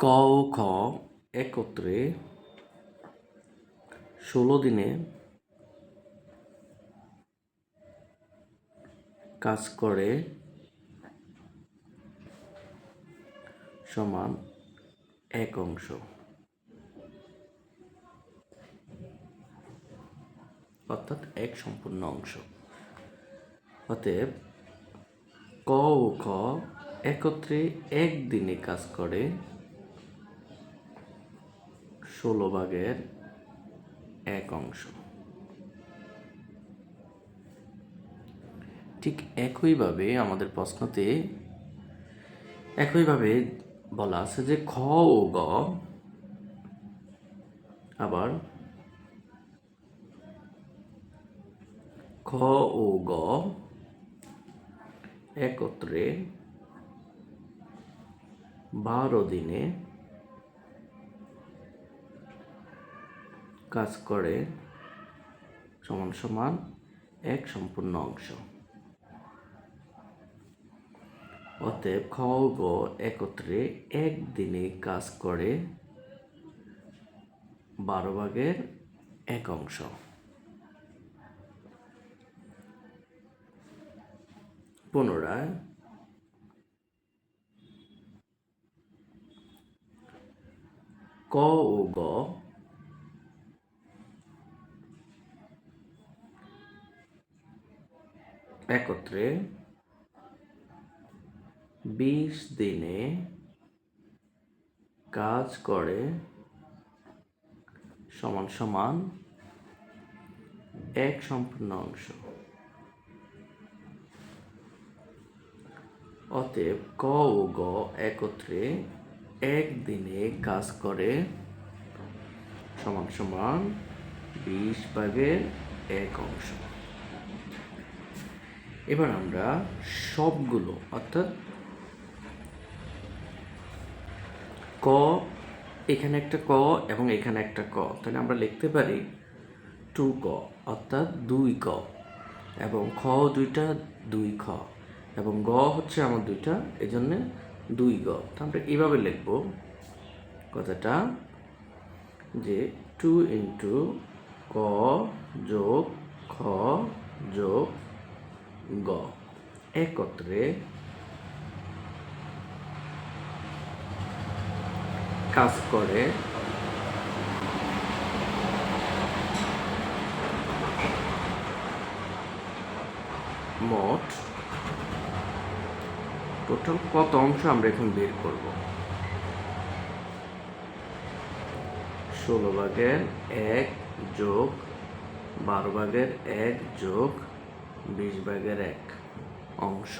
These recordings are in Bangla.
ক ও খ একত্রে ষোলো দিনে কাজ করে সমান এক অংশ। অর্থাৎ এক সম্পূর্ণ অংশ। অতএব ক ও খ একত্রে একদিনে কাজ করে ষোলো ভাগের এক অংশ। ঠিক একইভাবে আমাদের প্রশ্নতে একইভাবে বলা আছে যে খ ও গ আবার খ ও গ একত্রে বারো দিনে কাজ করে সমান সমান এক সম্পূর্ণ অংশ। অতএব খ গ একত্রে একদিনে কাজ করে বারো ভাগের এক অংশ। পুনরায় ক ও গ একত্রে বিশ দিনে কাজ করে সমান সমান এক সম্পূর্ণ অংশ। অতএব ক ও গ একত্রে একদিনে কাজ করে সমান সমান বিশ ভাগের এক অংশ। এবার আমরা সবগুলো, অর্থাৎ ক, এখানে একটা ক এবং এখানে একটা ক। তাহলে আমরা লিখতে পারি টু ক, অর্থাৎ দুই ক। এবং খ দুইটা, দুই খ। এবং গ হচ্ছে আমার দুইটা এই জন্যে দুই গ। তো আমরা এইভাবে লিখব কথাটা যে টু ইন্টু ক যোগ খ যোগ গ। একত্রে কাজ করে মোট টোটাল কত অংশ আমরা এখন বের করব? ষোলো ভাগের এক যোগ বারো ভাগের এক যোগ বিশ ভাগের এক অংশ।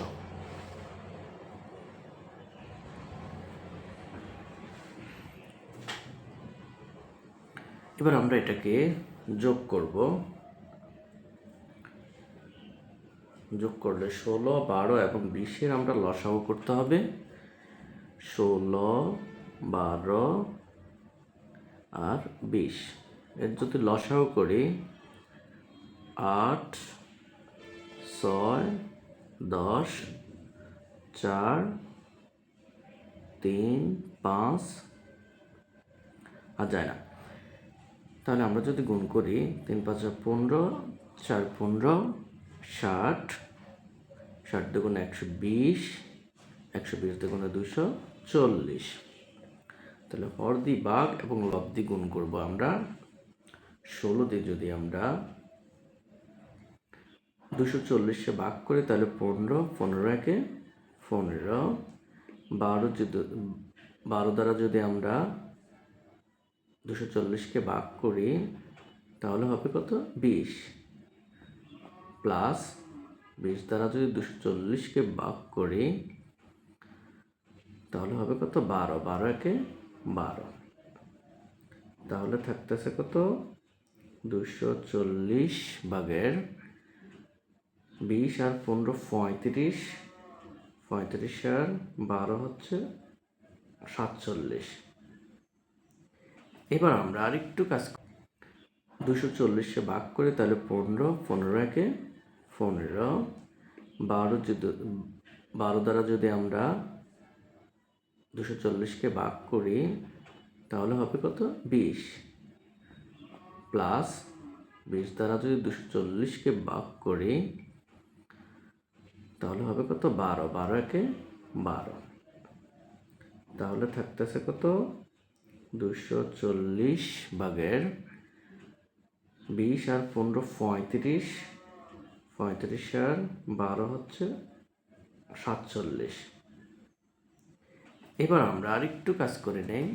এবার আমরা এটাকে যোগ করব। যোগ করলে ষোলো, বারো এবং বিশের আমরা লসাগু করতে হবে। ষোলো, বারো আর বিশ। এর যদি লসাগু করি, আট ছয়, দশ, চার, তিন, পাঁচ। আর যায় না। তাহলে আমরা যদি গুণ করি, তিন, পাঁচ পনেরো, চার, পনেরো, ষাট। ষাট দুগুণ একশো বিশ একশো বিশ দুগুণে দুশো চল্লিশ। তাহলে হর দি বাঘ এবং লব্দি গুণ করব আমরা। ষোলো দিয়ে যদি আমরা দুশো চল্লিশে ভাগ করি তাহলে পনেরো পনেরো একে পনেরো। বারো যদি, বারো দ্বারা যদি আমরা দুশো চল্লিশকে ভাগ করি, তাহলে হবে কত? বিশ। প্লাস বিশ দ্বারা যদি দুশো চল্লিশকে ভাগ করি, তাহলে হবে কত? বারো। বারো একে বারো। তাহলে থাকতেছে কত? দুশো চল্লিশ ভাগের বিশ আর পনেরো পঁয়ত্রিশ পঁয়ত্রিশ আর বারো হচ্ছে সাতচল্লিশ। এবার আমরা আরেকটু কাজ দুশো চল্লিশে ভাগ করি তাহলে পনেরো পনেরো একে পনেরো। বারো যদি, বারো দ্বারা যদি আমরা দুশো চল্লিশকে ভাগ করি, তাহলে হবে কত? বিশ। প্লাস বিশ দ্বারা যদি দুশো চল্লিশকে ভাগ করি তাহলে হবে কত? বারো। বারো একে বারো। তাহলে থাকতেছে কত? দুশো চল্লিশ ভাগের বিশ আর পনেরো পঁয়ত্রিশ। পঁয়ত্রিশ আর বারো হচ্ছে সাতচল্লিশ। এবার আমরা আরেকটু কাজ করে নেই।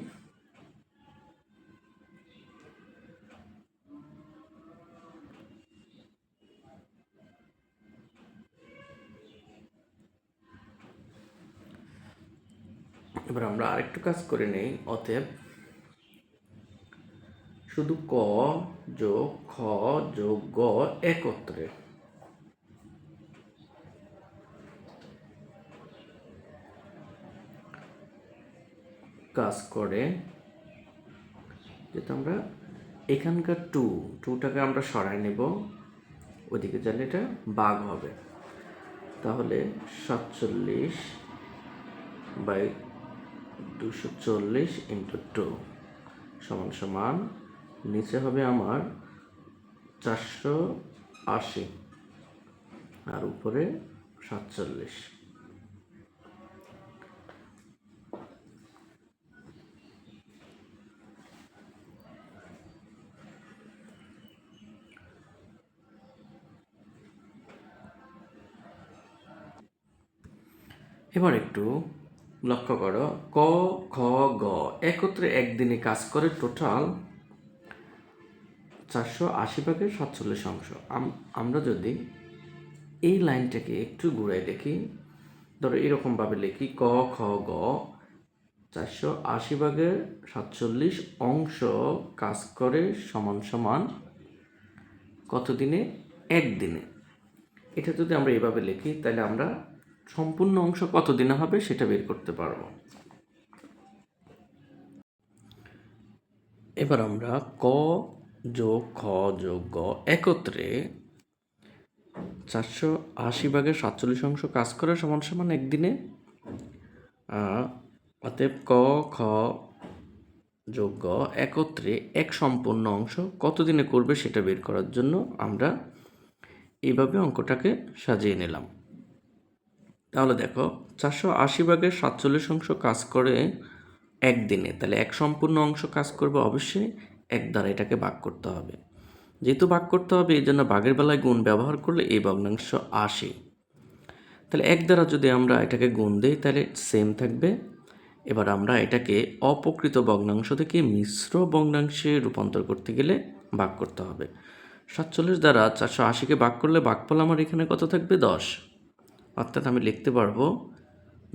এবার আমরা আরেকটু কাজ করে নেই, অতএব শুধু ক যোগ খ যোগ গ একত্রে। কাজ করে যেটা আমরা এখানকার টু, টুটাকে আমরা সরাই নেব ওদিকে গেলে এটা বাঘ হবে। তাহলে সাতচল্লিশ বাই দুশো চল্লিশ ইন্টু টু সমান সমান নিচে হবে আমার চারশো আশি আর উপরে সাতচল্লিশ। এবার একটু লক্ষ্য করো, ক খ গ, একত্রে একদিনে কাজ করে টোটাল চারশো আশি ভাগের সাতচল্লিশ অংশ। আম- আমরা যদি এই লাইনটাকে একটু ঘুরাই দেখি, ধরো এরকমভাবে লিখি, ক, খ, গ, চারশো আশি ভাগের সাতচল্লিশ অংশ কাজ করে সমান সমান কত দিনে একদিনে। এটা যদি আমরা এভাবে লিখি, তাহলে আমরা সম্পূর্ণ অংশ কত দিনে হবে সেটা বের করতে পারব। এবার আমরা ক যোগ খ যোগ গ একত্রে চারশো আশি ভাগের সাতচল্লিশ অংশ কাজ করে সমান সমান একদিনে অতএব ক, খ যোগ গ একত্রে এক সম্পূর্ণ অংশ কত দিনে করবে সেটা বের করার জন্য আমরা এইভাবে অঙ্কটাকে সাজিয়ে নিলাম। তাহলে দেখো, চারশো আশি ভাগের সাতচল্লিশ অংশ কাজ করে একদিনে। তাহলে এক সম্পূর্ণ অংশ কাজ করবে অবশ্যই এক দ্বারা, এটাকে ভাগ করতে হবে। যেহেতু ভাগ করতে হবে, এই জন্য ভাগের বেলায় গুণ ব্যবহার করলে এই ভগ্নাংশ আসে। তাহলে এক দ্বারা যদি আমরা এটাকে গুণ দিই, তাহলে সেম থাকবে। এবার আমরা এটাকে অপকৃত ভগ্নাংশ থেকে মিশ্র ভগ্নাংশে রূপান্তর করতে গেলে ভাগ করতে হবে। সাতচল্লিশ দ্বারা চারশো আশিকে ভাগ করলে ভাগফল আমার এখানে কত থাকবে? দশ। অর্থাৎ আমি লিখতে পারব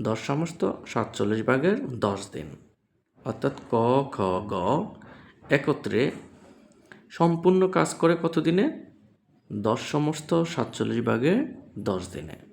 দশ সমস্ত সাতচল্লিশ ভাগের দশ দিন। অর্থাৎ ক খ গ একত্রে সম্পূর্ণ কাজ করে কত দিনে? দশ সমস্ত সাতচল্লিশ ভাগের দশ দিনে।